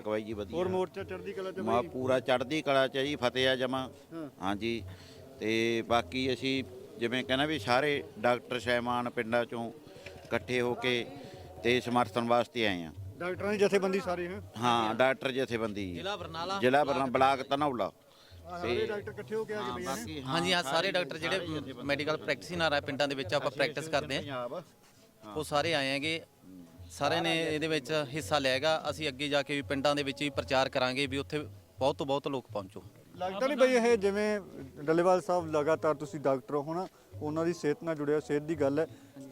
ਕਵਾਈ ਜੀ ਵਧੀਆ। ਹੋਰ ਮੋਰਚਾ ਚੜ੍ਹਦੀ ਕਲਾ ਚ ਮਾ ਬਾਈ? ਪੂਰਾ ਚੜ੍ਹਦੀ ਕਲਾ ਚ ਜੀ ਫਤਿਹ ਆ ਜਮਾ। ਹਾਂ। ਹਾਂਜੀ। ਤੇ ਬਾਕੀ ਅਸੀਂ ਜਿਵੇਂ ਕਹਿੰਦਾ ਵੀ ਸਾਰੇ ਡਾਕਟਰ ਸਹਿਮਾਨ ਪਿੰਡਾਂ ਚੋਂ ਇਕੱਠੇ ਹੋ ਕੇ ਤੇ ਸਮਰਥਨ ਵਾਸਤੇ ਆਏ ਆ ਡਾਕਟਰਾਂ ਦੀ ਜਥੇਬੰਦੀ ਸਾਰੇ ਹੈ? ਹਾਂ ਡਾਕਟਰ ਜਥੇਬੰਦੀ ਜ਼ਿਲ੍ਹਾ ਬਰਨਾਲਾ। ਜ਼ਿਲ੍ਹਾ ਬਰਨਾ ਬਲਾਕ ਧਨੌਲਾ ਸਾਰੇ ਡਾਕਟਰ ਇਕੱਠੇ ਹੋ ਕੇ ਆ ਹਾਂ ਗਏ ਬਈ ਹੈਂ? ਬਾਕੀ ਹਾਂਜੀ ਹਾਂ ਸਾਰੇ ਡਾਕਟਰ ਜਿਹੜੇ ਮੈਡੀਕਲ ਪ੍ਰੈਕਟਿਸਨਰ ਆ ਪਿੰਡਾਂ ਦੇ ਵਿੱਚ ਆਪਾਂ ਪ੍ਰੈਕਟਿਸ ਕਰਦੇ ਆ। ਪੰਜਾਬ ਉਹ ਸਾਰੇ ਆਏ ਹੈਗੇ। ਸਾਰਿਆਂ ਨੇ ਇਹਦੇ ਵਿੱਚ ਹਿੱਸਾ ਲਿਆਗਾ ਅਸੀਂ ਅੱਗੇ ਜਾ ਕੇ ਵੀ ਪਿੰਡਾਂ ਦੇ ਵਿੱਚ ਵੀ ਪ੍ਰਚਾਰ ਕਰਾਂਗੇ ਵੀ ਉੱਥੇ ਬਹੁਤ ਤੋਂ ਬਹੁਤ ਲੋਕ ਪਹੁੰਚੋ। ਲੱਗਦਾ ਨਹੀਂ ਬਈ ਇਹ ਜਿਵੇਂ ਡੱਲੇਵਾਲ ਸਾਹਿਬ ਲਗਾਤਾਰ ਤੁਸੀਂ ਡਾਕਟਰ ਹੋ ਨਾ ਉਹਨਾਂ ਦੀ ਸਿਹਤ ਨਾਲ ਜੁੜਿਆ ਸਿਹਤ ਦੀ ਗੱਲ ਹੈ।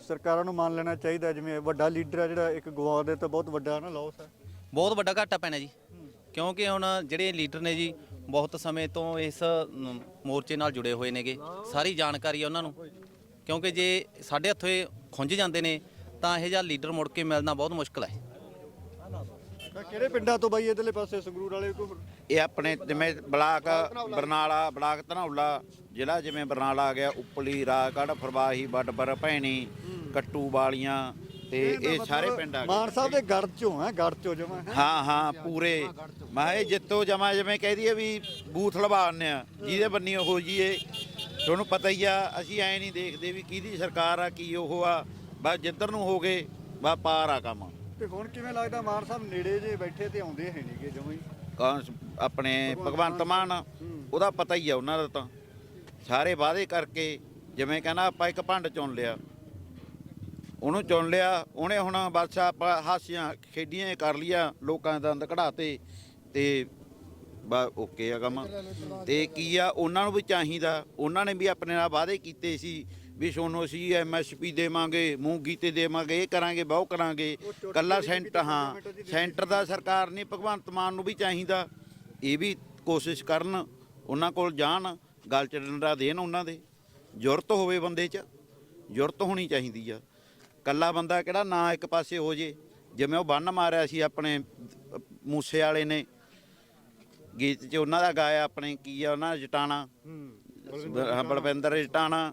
ਸਰਕਾਰਾਂ ਨੂੰ ਮੰਨ ਲੈਣਾ ਚਾਹੀਦਾ ਜਿਵੇਂ ਵੱਡਾ ਲੀਡਰ ਹੈ ਜਿਹੜਾ ਇੱਕ ਗਵਾ ਦੇ ਤਾਂ ਬਹੁਤ ਵੱਡਾ ਨਾ ਲਾਸ ਹੈ ਬਹੁਤ ਵੱਡਾ ਘਾਟਾ ਪੈਣਾ ਜੀ। ਕਿਉਂਕਿ ਹੁਣ ਜਿਹੜੇ ਲੀਡਰ ਨੇ ਜੀ ਬਹੁਤ ਸਮੇਂ ਤੋਂ ਇਸ ਮੋਰਚੇ ਨਾਲ ਜੁੜੇ ਹੋਏ ਨੇਗੇ। ਸਾਰੀ ਜਾਣਕਾਰੀ ਆ ਉਹਨਾਂ ਨੂੰ। ਕਿਉਂਕਿ ਜੇ ਸਾਡੇ ਹੱਥੋਂ ਖੁੰਝ ਜਾਂਦੇ ਨੇ ਤਾਂ ਇਹ ਜਿਹਾ ਲੀਡਰ ਮੁੜ ਕੇ ਮਿਲਣਾ ਬਹੁਤ ਮੁਸ਼ਕਲ ਹੈ। ਤਾਂ ਕਿਹੜੇ ਪਿੰਡਾਂ ਤੋਂ ਬਾਈ ਇਧਰਲੇ ਪਾਸੇ ਸੰਗਰੂਰ ਵਾਲੇ ਕੋ? ਇਹ ਆਪਣੇ ਜਿਵੇਂ ਬਲਾਕ ਬਰਨਾਲਾ ਬਲਾਕ ਧਨੌਲਾ ਜ਼ਿਲ੍ਹਾ ਜਿਵੇਂ ਬਰਨਾਲਾ ਆ ਗਿਆ ਉਪਲੀ ਰਾਗੜ ਫਰਵਾਹੀ ਬੱਡਬਰ ਭੈਣੀ ਕੱਟੂ ਵਾਲੀਆਂ ਤੇ ਇਹ ਸਾਰੇ ਪਿੰਡ ਆ ਗਏ। ਮਾਨ ਸਾਹਿਬ ਦੇ ਗੜ ਚੋਂ ਹੈ ਗੜ ਚੋਂ ਜਮਾ ਹਾਂ। ਹਾਂ ਪੂਰੇ। ਮੈਂ ਇਹ ਜਿੱਤੋ ਜਮਾ ਜਿਵੇਂ ਕਹਿ ਦਈਏ ਵੀ ਬੂਥ ਲਵਾਉਂਦੇ ਆ ਜਿਹਦੇ ਬੰਨੀ ਉਹ ਜੀਏ। ਤੁਹਾਨੂੰ ਪਤਾ ਹੀ ਆ ਅਸੀਂ ਐ ਨਹੀਂ ਦੇਖਦੇ ਵੀ ਕਿਹਦੀ ਸਰਕਾਰ ਆ ਕੀ ਉਹ ਆ। ਬਸ ਜਿੱਧਰ ਨੂੰ ਹੋ ਗਏ ਬਸ ਪਾਰ ਆ ਕੰਮ। ਤੇ ਹੁਣ ਕਿਵੇਂ ਲੱਗਦਾ ਮਾਨ ਸਾਹਿਬ ਨੇੜੇ ਜੇ ਬੈਠੇ ਤੇ ਆਉਂਦੇ ਹੈ ਨਹੀਂਗੇ ਜਮਾ ਹੀ? ਕੌਣ ਸ- ਆਪਣੇ ਭਗਵੰਤ ਮਾਨ ਉਹਦਾ ਪਤਾ ਹੀ ਆ ਉਹਨਾਂ ਦਾ ਤਾਂ। ਸਾਰੇ ਵਾਅਦੇ ਕਰਕੇ ਜਿਵੇਂ ਕਹਿੰਦਾ ਆਪਾਂ ਇੱਕ ਭੰਡ ਚੁਣ ਲਿਆ। ਉਹਨੂੰ ਚੁਣ ਲਿਆ ਉਹਨੇ ਹੁਣ ਬਸ ਆਪਾਂ ਹਾਸੀਆਂ ਖੇਡੀਆਂ ਕਰ ਲਿਆ ਲੋਕਾਂ ਦੇ ਦੰਦ ਕਢਾਤੇ ਤੇ ਬਾ ਓਕੇ ਆ ਕੰਮ। ਤੇ ਕੀ ਆ ਉਹਨਾਂ ਨੂੰ ਵੀ ਚਾਹੀਦਾ। ਉਹਨਾਂ ਨੇ ਵੀ ਆਪਣੇ ਨਾਲ ਵਾਅਦੇ ਕੀਤੇ ਸੀ ਵੀ ਸੋਨੂੰ ਅਸੀਂ ਐਮਐਸਪੀ ਦੇਵਾਂਗੇ ਮੂੰਗੀ ਤੇ ਦੇਵਾਂਗੇ ਇਹ ਕਰਾਂਗੇ ਬਹੁ ਕਰਾਂਗੇ। ਕੱਲਾ ਸੈਂਟਰ ਹਾਂ ਸੈਂਟਰ ਦਾ ਸਰਕਾਰ ਨੇ ਭਗਵੰਤ ਮਾਨ ਨੂੰ ਵੀ ਚਾਹੀਦਾ। ਇਹ ਵੀ ਕੋਸ਼ਿਸ਼ ਕਰਨ ਉਹਨਾਂ ਕੋਲ ਜਾਣ ਗੱਲ ਚ ਡੰਡਾ ਦੇਣ ਉਹਨਾਂ ਦੇ। ਜ਼ਰੂਰਤ ਹੋਵੇ ਬੰਦੇ 'ਚ ਜ਼ਰੂਰਤ ਹੋਣੀ ਚਾਹੀਦੀ ਆ। ਕੱਲਾ ਬੰਦਾ ਕਿਹੜਾ ਨਾ ਇੱਕ ਪਾਸੇ ਹੋ ਜੇ। ਜਿਵੇਂ ਉਹ ਬੰਨ ਮਾਰਿਆ ਸੀ ਆਪਣੇ ਮੂਸੇ ਵਾਲੇ ਨੇ। ਗੀਤ 'ਚ ਉਹਨਾਂ ਦਾ ਗਾਇਆ ਆਪਣੇ ਕੀ ਆ ਉਹਨਾਂ ਜਟਾਣਾ। ਹਾਂ, ਬਲਵਿੰਦਰ ਜਟਾਣਾ।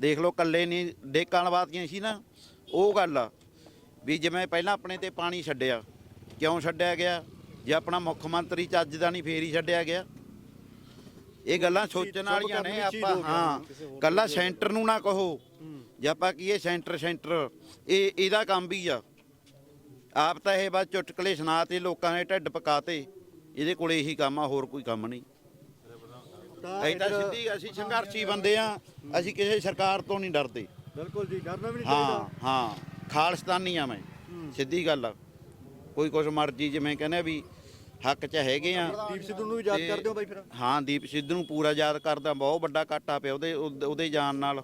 ਦੇਖ ਲਓ ਕੱਲੇ ਨਹੀਂ ਡੇਕਾਂ ਲਵਾਤੀਆਂ ਸੀ ਨਾ ਉਹ ਗੱਲ ਆ ਵੀ ਜਿਵੇਂ ਪਹਿਲਾਂ ਆਪਣੇ ਤੇ ਪਾਣੀ ਛੱਡਿਆ ਕਿਉਂ ਛੱਡਿਆ ਗਿਆ? ਜੇ ਆਪਣਾ ਮੁੱਖ ਮੰਤਰੀ ਚੱਜ ਦਾ ਨਹੀਂ ਫੇਰ ਹੀ ਛੱਡਿਆ ਗਿਆ। ਇਹ ਗੱਲਾਂ ਸੋਚਣ ਵਾਲੀਆਂ ਨੇ ਆਪਾਂ ਹੋ ਕੱਲਾ ਸੈਂਟਰ ਨੂੰ ਨਾ ਕਹੋ ਜੇ ਆਪਾਂ ਕਹੀਏ ਸੈਂਟਰ ਸੈਂਟਰ ਇਹ ਇਹਦਾ ਕੰਮ ਵੀ ਆ। ਆਪ ਤਾਂ ਇਹ ਬਸ ਚੁਟਕਲੇ ਸੁਣਾ ਤੇ ਲੋਕਾਂ ਦੇ ਢਿੱਡ ਪਕਾਤੇ ਇਹਦੇ ਕੋਲੇ ਇਹੀ ਕੰਮ ਆ ਹੋਰ ਕੋਈ ਕੰਮ ਨਹੀਂ। ਤਾਂ ਅਸੀਂ ਤਾਂ ਇੱਧਰ- ਸਿੱਧੀ ਅਸੀਂ ਸੰਘਰਸ਼ੀ ਬੰਦੇ ਆ ਅਸੀਂ ਕਿਸੇ ਸਰਕਾਰ ਤੋਂ ਨਹੀਂ ਡਰਦੇ। ਬਿਲਕੁਲ ਜੀ ਡਰਨਾ ਵੀ ਨਹੀਂ ਹਾਂ ਚਾਹੀਦਾ। ਹਾਂ। ਖਾਲਸਤਾਨੀ ਆ ਮੈਂ। ਸਿੱਧੀ ਗੱਲ ਆ। ਕੋਈ ਕੁਛ ਮਰਜ਼ੀ ਜਿਵੇਂ ਕਹਿੰਦੇ ਵੀ ਹੱਕ 'ਚ ਹੈਗੇ ਆ। ਦੀਪ ਸਿੱਧੂ ਨੂੰ ਵੀ ਯਾਦ ਕਰਦੇ ਹੋ ਬਾਈ ਫਿਰ? ਹਾਂ ਦੀਪ ਸਿੱਧੂ ਨੂੰ ਪੂਰਾ ਯਾਦ ਕਰਦਾ। ਬਹੁਤ ਵੱਡਾ ਘਾਟਾ ਪਿਆ ਉਹਦੇ ਉਹਦੇ ਜਾਣ ਨਾਲ।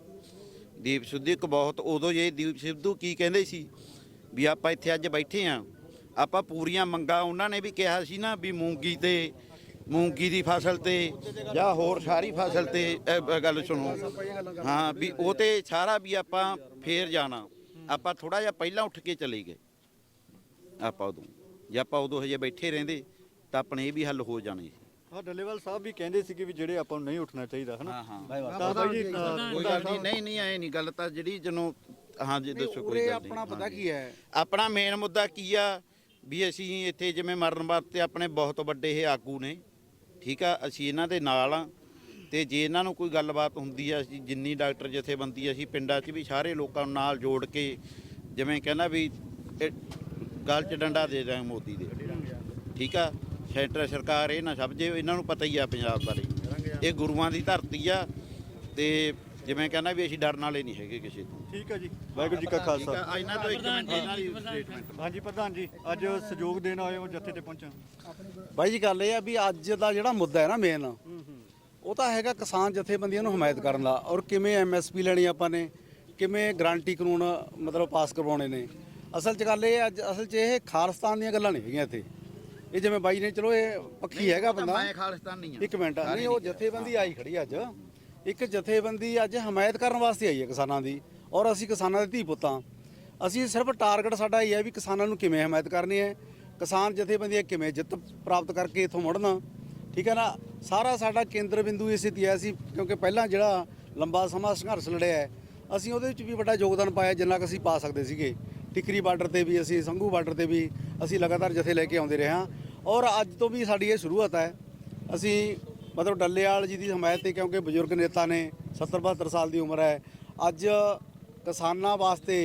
ਦੀਪ ਸਿੱਧੂ ਇੱਕ ਬਹੁਤ ਉਦੋਂ ਜੇ ਦੀਪ ਸਿੱਧੂ ਕੀ ਕਹਿੰਦੇ ਸੀ ਵੀ ਆਪਾਂ ਇੱਥੇ ਅੱਜ ਬੈਠੇ ਆ ਆਪਾਂ ਪੂਰੀਆਂ ਮੰਗਾਂ ਉਹਨਾਂ ਨੇ ਵੀ ਕਿਹਾ ਸੀ ਨਾ ਵੀ ਮੂੰਗੀ ਤੇ ਮੂੰਗੀ ਦੀ ਫਸਲ ਤੇ ਜਾਂ ਹੋਰ ਸਾਰੀ ਫਸਲ ਤੇ ਇਹ ਗੱਲ ਸੁਣੋ। ਹਾਂ ਵੀ ਉਹ ਤੇ ਸਾਰਾ ਵੀ ਆਪਾਂ ਫੇਰ ਜਾਣਾ। ਆਪਾਂ ਥੋੜਾ ਜਿਹਾ ਪਹਿਲਾਂ ਉੱਠ ਕੇ ਚਲੇ ਗਏ। ਆਪਾਂ ਉਦੋਂ। ਜੇ ਆਪਾਂ ਉਦੋਂ ਹਜੇ ਬੈਠੇ ਰਹਿੰਦੇ ਤਾਂ ਆਪਣੇ ਇਹ ਵੀ ਹੱਲ ਹੋ ਜਾਣੇ ਸੀ। ਹਾਂ ਡੱਲੇਵਾਲ ਸਾਹਿਬ ਵੀ ਕਹਿੰਦੇ ਸੀ ਕਿ ਵੀ ਜਿਹੜੇ ਆਪਾਂ ਨੂੰ ਨਹੀਂ ਉੱਠਣਾ ਚਾਹੀਦਾ ਹਨਾ? ਹਾਂ ਹਾਂ। ਤਾਂ ਬਾਈ ਜੀ ਕੋਈ ਗੱਲ ਨਹੀਂ। ਨਹੀਂ ਨਹੀਂ ਐ ਨਹੀਂ। ਗੱਲ ਤਾਂ ਜਿਹੜੀ ਜਨੂੰ ਹਾਂ ਜੀ ਦੱਸੋ ਕੋਈ ਗੱਲ ਆਪਣਾ ਨਹੀਂ। ਪਤਾ ਕੀ ਹੈ? ਆਪਣਾ ਮੇਨ ਮੁੱਦਾ ਕੀ ਆ? ਵੀ ਅਸੀਂ ਇੱਥੇ ਜਿਵੇਂ ਮਰਨ ਵਾਸਤੇ ਆਪਣੇ ਬਹੁਤ ਵੱਡੇ ਇਹ ਆਗੂ ਨੇ। ਠੀਕ ਆ, ਅਸੀਂ ਇਹਨਾਂ ਦੇ ਨਾਲ ਆ। ਤੇ ਜੇ ਇਹਨਾਂ ਨੂੰ ਕੋਈ ਗੱਲਬਾਤ ਹੁੰਦੀ ਆ, ਅਸੀਂ ਜਿੰਨੀ ਡਾਕਟਰ ਜਥੇਬੰਦੀ ਅਸੀਂ ਪਿੰਡਾਂ 'ਚ ਵੀ ਸਾਰੇ ਲੋਕਾਂ ਨੂੰ ਨਾਲ ਜੋੜ ਕੇ ਜਿਵੇਂ ਕਹਿੰਦਾ ਵੀ ਇਹ ਗੱਲ 'ਚ ਡੰਡਾ ਦੇ ਦਾਂਗੇ ਮੋਦੀ ਦੇ। ਠੀਕ ਆ, ਸੈਂਟਰ ਸਰਕਾਰ ਇਹ ਨਾ ਸਮਝੇ, ਇਹਨਾਂ ਨੂੰ ਪਤਾ ਹੀ ਆ ਪੰਜਾਬ ਬਾਰੇ। ਇਹ ਗੁਰੂਆਂ ਦੀ ਧਰਤੀ ਆ ਤੇ ਜਿਵੇਂ ਕਹਿੰਦਾ ਵੀ ਅਸੀਂ ਡਰਨ ਵਾਲੇ ਨਹੀਂ ਹੈਗੇ ਕਿਸੇ ਤੋਂ। ਠੀਕ ਹੈ ਜੀ। ਵਾਹਿਗੁਰੂ ਜੀ ਕਾ ਠੀਕ ਖਾਲਸਾ। ਆ ਇਹਨਾਂ ਤੋਂ ਇੱਕ ਮਿੰਟ ਇਹਨਾਂ ਦੀ ਸਟੇਟਮੈਂਟ ਹਾਂਜੀ ਪ੍ਰਧਾਨ ਜੀ ਅੱਜ ਸਹਿਯੋਗ ਦੇਣ ਆਏ ਹੋ ਜੱਥੇ ਤੇ ਪਹੁੰਚਾ ਬਾਈ ਜੀ ਗੱਲ ਇਹ ਆ ਵੀ ਅੱਜ ਦਾ ਜਿਹੜਾ ਮੁੱਦਾ ਹੈ ਨਾ ਮੇਨ ਉਹ ਤਾਂ ਹੈਗਾ ਕਿਸਾਨ ਜਥੇਬੰਦੀਆਂ ਨੂੰ ਹਮਾਇਤ ਕਰਨ ਦਾ ਔਰ ਕਿਵੇਂ ਐਮਐਸਪੀ ਲੈਣੀ ਆਪਾਂ ਨੇ ਕਿਵੇਂ ਗਾਰੰਟੀ ਕਾਨੂੰਨ ਮਤਲਬ ਪਾਸ ਕਰਵਾਉਣੇ ਨੇ। ਅਸਲ 'ਚ ਗੱਲ ਇਹ ਅੱਜ ਅਸਲ 'ਚ ਇਹ ਖਾਲਸਤਾਨ ਦੀਆਂ ਗੱਲਾਂ ਨਹੀਂ ਹੈਗੀਆਂ ਇੱਥੇ। ਇਹ ਜਿਵੇਂ ਬਾਈ ਨੇ ਚਲੋ ਇਹ ਪੱਖੀ ਹੈਗਾ ਬੰਦਾ। ਮੈਂ ਖਾਲਿਸਤਾਨੀ ਆ। ਇੱਕ ਮਿੰਟ ਨਹੀਂ ਉਹ ਜਥੇਬੰਦੀ ਆਈ ਖੜੀ ਅੱਜ। ਇੱਕ ਜਥੇਬੰਦੀ ਅੱਜ ਹਮਾਇਤ ਕਰਨ ਵਾਸਤੇ ਆਈ ਹੈ ਕਿਸਾਨਾਂ ਦੀ ਔਰ ਅਸੀਂ ਕਿਸਾਨਾਂ ਦੇ ਧੀ ਪੁੱਤਾਂ। ਅਸੀਂ ਸਿਰਫ ਟਾਰਗੇਟ ਸਾਡਾ ਇਹ ਹੈ ਵੀ ਕਿਸਾਨਾਂ ਨੂੰ ਕਿਵੇਂ ਹਮਾਇਤ ਕਰਨੀ ਹੈ, ਕਿਸਾਨ ਜਥੇਬੰਦੀਆਂ ਕਿਵੇਂ ਜਿੱਤ ਪ੍ਰਾਪਤ ਕਰਕੇ ਇਥੋਂ ਮੁੜਨਾ। ਠੀਕ ਹੈ ਨਾ? ਸਾਰਾ ਸਾਡਾ ਕੇਂਦਰ ਬਿੰਦੂ ਇਸੇ ਤੇ ਹੈ। ਸੀ ਕਿਉਂਕਿ ਪਹਿਲਾਂ ਜਿਹੜਾ ਲੰਬਾ ਸਮਾਂ ਸੰਘਰਸ਼ ਲੜਿਆ ਹੈ, ਅਸੀਂ ਉਹਦੇ ਵਿੱਚ ਵੀ ਵੱਡਾ ਯੋਗਦਾਨ ਪਾਇਆ ਜਿੰਨਾ ਕੁ ਅਸੀਂ ਪਾ ਸਕਦੇ ਸੀਗੇ। ਟਿਕਰੀ ਬਾਰਡਰ ਤੇ ਵੀ ਅਸੀਂ, ਸੰਘੂ ਬਾਰਡਰ ਤੇ ਵੀ ਅਸੀਂ ਲਗਾਤਾਰ ਜਥੇ ਲੈ ਕੇ ਆਉਂਦੇ ਰਹੇ ਹਾਂ। ਔਰ ਅੱਜ ਤੋਂ ਵੀ ਸਾਡੀ ਇਹ ਸ਼ੁਰੂਆਤ ਹੈ। ਅਸੀਂ ਮਤਲਬ ਡੱਲੇਵਾਲ ਜੀ ਦੀ ਹਮਾਇਤ ਤੇ, ਕਿਉਂਕਿ ਬਜ਼ੁਰਗ ਨੇਤਾ ਨੇ 70 72 ਸਾਲ ਦੀ ਉਮਰ ਹੈ। ਅੱਜ ਕਿਸਾਨਾਂ ਵਾਸਤੇ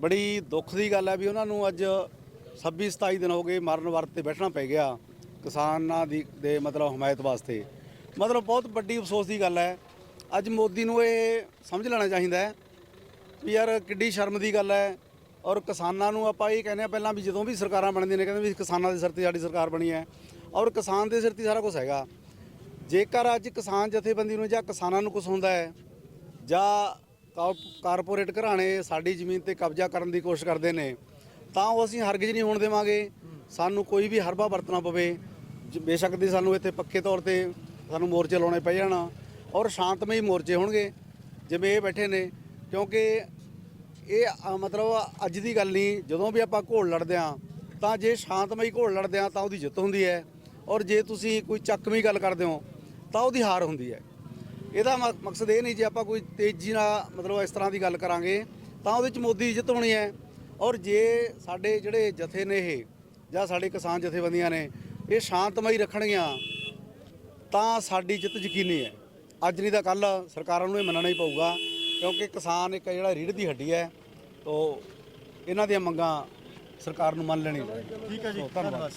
ਬੜੀ ਦੁੱਖ ਦੀ ਗੱਲ ਹੈ ਵੀ ਉਹਨਾਂ ਨੂੰ ਅੱਜ 26 27 ਦਿਨ ਹੋ ਗਏ ਮਰਨ ਵਰਤ ਤੇ ਬੈਠਣਾ ਪੈ ਗਿਆ ਕਿਸਾਨਾਂ ਦੀ, ਦੇ ਮਤਲਬ ਹਮਾਇਤ ਵਾਸਤੇ। ਮਤਲਬ ਬਹੁਤ ਵੱਡੀ ਅਫਸੋਸ ਦੀ ਗੱਲ ਹੈ। ਅੱਜ ਮੋਦੀ ਨੂੰ ਇਹ ਸਮਝ ਲੈਣਾ ਚਾਹੀਦਾ ਹੈ ਵੀ ਯਾਰ ਕਿੱਡੀ ਸ਼ਰਮ ਦੀ ਗੱਲ ਹੈ ਔਰ ਕਿਸਾਨਾਂ ਨੂੰ ਆਪਾਂ ਇਹ ਕਹਿੰਦੇ ਆ ਪਹਿਲਾਂ ਵੀ ਜਦੋਂ ਵੀ ਸਰਕਾਰਾਂ ਬਣਦੀਆਂ ਨੇ, ਕਹਿੰਦੇ ਵੀ ਕਿਸਾਨਾਂ ਦੇ ਸਿਰ ਤੇ ਸਾਡੀ ਸਰਕਾਰ ਬਣੀ ਹੈ ਔਰ ਕਿਸਾਨ ਦੇ ਸਿਰ ਤੇ ਸਾਰਾ ਕੁਝ ਹੈਗਾ। ਜੇਕਰ ਅੱਜ ਕਿਸਾਨ ਜਥੇਬੰਦੀ ਨੂੰ ਜਾਂ ਕਿਸਾਨਾਂ ਨੂੰ ਕੁਝ ਹੁੰਦਾ ਹੈ, ਜਾਂ ਕਾ- ਕਾਰਪੋਰੇਟ ਘਰਾਣੇ ਸਾਡੀ ਜ਼ਮੀਨ ਤੇ ਕਬਜ਼ਾ ਕਰਨ ਦੀ ਕੋਸ਼ਿਸ਼ ਕਰਦੇ ਨੇ, ਤਾਂ ਉਹ ਅਸੀਂ ਹਰਗਿਜ਼ ਨਹੀਂ ਹੋਣ ਦੇਵਾਂਗੇ। ਸਾਨੂੰ ਕੋਈ ਵੀ ਹਰਬਾ ਵਰਤਣਾ ਪਵੇ। ਜ- ਬੇਸ਼ੱਕ ਦੀ ਸਾਨੂੰ ਇੱਥੇ ਪੱਕੇ ਤੌਰ ਤੇ ਸਾਨੂੰ ਮੋਰਚੇ ਲਾਉਣੇ ਪੈ ਜਾਣ ਔਰ ਸ਼ਾਂਤਮਈ ਮੋਰਚੇ ਹੋਣਗੇ, ਜਿਵੇਂ ਇਹ ਬੈਠੇ ਨੇ। ਕਿਉਂਕਿ ਇਹ ਮਤਲਬ ਅੱਜ ਦੀ ਗੱਲ ਨਹੀਂ, ਜਦੋਂ ਵੀ ਆਪਾਂ ਘੋਲ ਲੜਦੇ ਆ ਤਾਂ ਜੇ ਸ਼ਾਂਤਮਈ ਘੋਲ ਲੜਦੇ ਆ ਤਾਂ ਉਹਦੀ ਜਿੱਤ ਹੁੰਦੀ ਹੈ। ਔਰ ਜੇ ਤੁਸੀਂ ਕੋਈ ਚੱਕਵੀਂ ਗੱਲ ਕਰਦੇ ਹੋ ਤਾਂ ਉਹਦੀ ਹਾਰ ਹੁੰਦੀ ਹੈ। ਇਹਦਾ ਮਕਸਦ ਇਹ ਨਹੀਂ ਜੇ ਆਪਾਂ ਕੋਈ ਤੇਜ਼ੀ ਨਾਲ ਮਤਲਬ ਇਸ ਤਰ੍ਹਾਂ ਦੀ ਗੱਲ ਕਰਾਂਗੇ ਤਾਂ ਉਹਦੇ ਚ ਮੋਦੀ ਦੀ ਜਿੱਤ ਹੋਣੀ ਹੈ। ਔਰ ਜੇ ਸਾਡੇ ਜਿਹੜੇ ਜਥੇ ਨੇ ਇਹ ਜਾਂ ਸਾਡੇ ਕਿਸਾਨ ਜਥੇਬੰਦੀਆਂ ਨੇ ਇਹ ਸ਼ਾਂਤਮਈ ਰੱਖਣਗੀਆਂ ਤਾਂ ਸਾਡੀ ਜਿੱਤ ਯਕੀਨੀ ਹੈ। ਅੱਜ ਨਹੀਂ ਤਾਂ ਕੱਲ ਸਰਕਾਰਾਂ ਨੂੰ ਇਹ ਮੰਨਣਾ ਹੀ ਪਊਗਾ ਕਿਉਂਕਿ ਕਿਸਾਨ ਇੱਕ ਜਿਹੜਾ ਰੀੜ੍ਹ ਦੀ ਹੱਡੀ ਹੈ ਤੋ ਇਹਨਾਂ ਦੀਆਂ ਮੰਗਾਂ ਸਰਕਾਰ ਨੂੰ ਮੰਨ ਲੈਣੀ। ਠੀਕ ਹੈ ਜੀ ਧੰਨਵਾਦ।